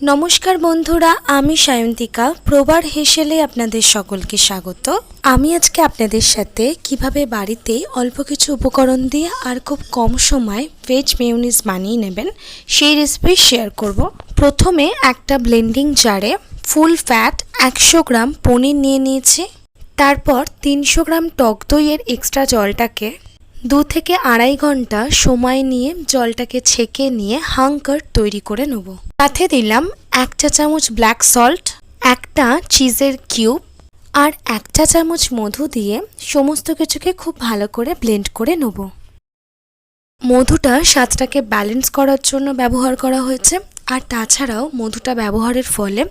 নমস্কার বন্ধুরা, আমি সায়ন্তিকা প্রবার হেসেলে আপনাদের সকলকে স্বাগত। আমি আজকে আপনাদের সাথে কীভাবে বাড়িতে অল্প কিছু উপকরণ দিয়ে আর খুব কম সময় ভেজ মেয়নিজ বানিয়ে নেবেন, সেই রেসিপি শেয়ার করব। প্রথমে একটা ব্লেন্ডিং জারে ফুল ফ্যাট একশো গ্রাম পনির নিয়ে নিয়েছি। তারপর তিনশো গ্রাম টক দইয়ের এক্সট্রা জলটাকে দু থেকে আড়াই ঘণ্টা সময় নিয়ে জলটাকে ছেঁকে নিয়ে হাঙ্কার তৈরি করে নেব। সাথে দিলাম এক চা চামচ ব্ল্যাক সল্ট, একটা চিজের কিউব আর এক চা চামচ মধু দিয়ে সমস্ত কিছুকে খুব ভালো করে ব্লেন্ড করে নেব। মধুটা স্বাদটাকে ব্যালেন্স করার জন্য ব্যবহার করা হয়েছে আর তাছাড়াও মধুটা ব্যবহারের ফলে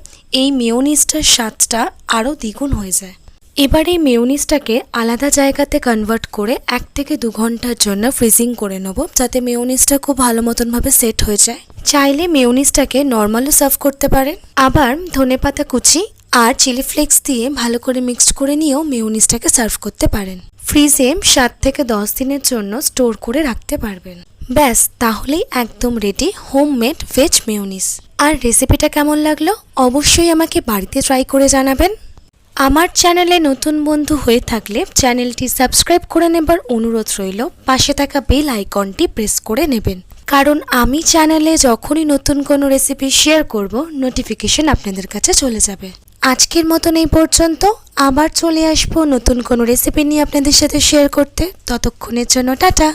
এই মেয়োনিজটার স্বাদটা আরও দ্বিগুণ হয়ে যায়। এবার এই মেয়োনিজটাকে আলাদা জায়গাতে কনভার্ট করে এক থেকে দু ঘণ্টার জন্য ফ্রিজিং করে নেব, যাতে মেয়োনিজটা খুব ভালো মতনভাবে সেট হয়ে যায়। চাইলে মেয়োনিজটাকে নর্মালও সার্ভ করতে পারেন। আবার ধনেপাতা কুচি আর চিলি ফ্লেক্স দিয়ে ভালো করে মিক্সড করে নিয়েও মেয়োনিজটাকে সার্ভ করতে পারেন। ফ্রিজে সাত থেকে দশ দিনের জন্য স্টোর করে রাখতে পারবেন। ব্যাস, তাহলেই একদম রেডি হোমমেড ভেজ মেয়োনিজ আর রেসিপিটা কেমন লাগল? অবশ্যই আমাকে বাড়িতে ট্রাই করে জানাবেন। আমার চ্যানেলে নতুন বন্ধু হয়ে থাকলে চ্যানেলটি সাবস্ক্রাইব করে নেবার অনুরোধ রইল। পাশে থাকা বেল আইকনটি প্রেস করে নেবেন। কারণ আমি চ্যানেলে যখনই নতুন কোনো রেসিপি শেয়ার করব, নোটিফিকেশন আপনাদের কাছে চলে যাবে। আজকের মতন এই পর্যন্ত। আবার চলে আসব নতুন কোনো রেসিপি নিয়ে আপনাদের সাথে শেয়ার করতে। ততক্ষণের জন্য টাটা।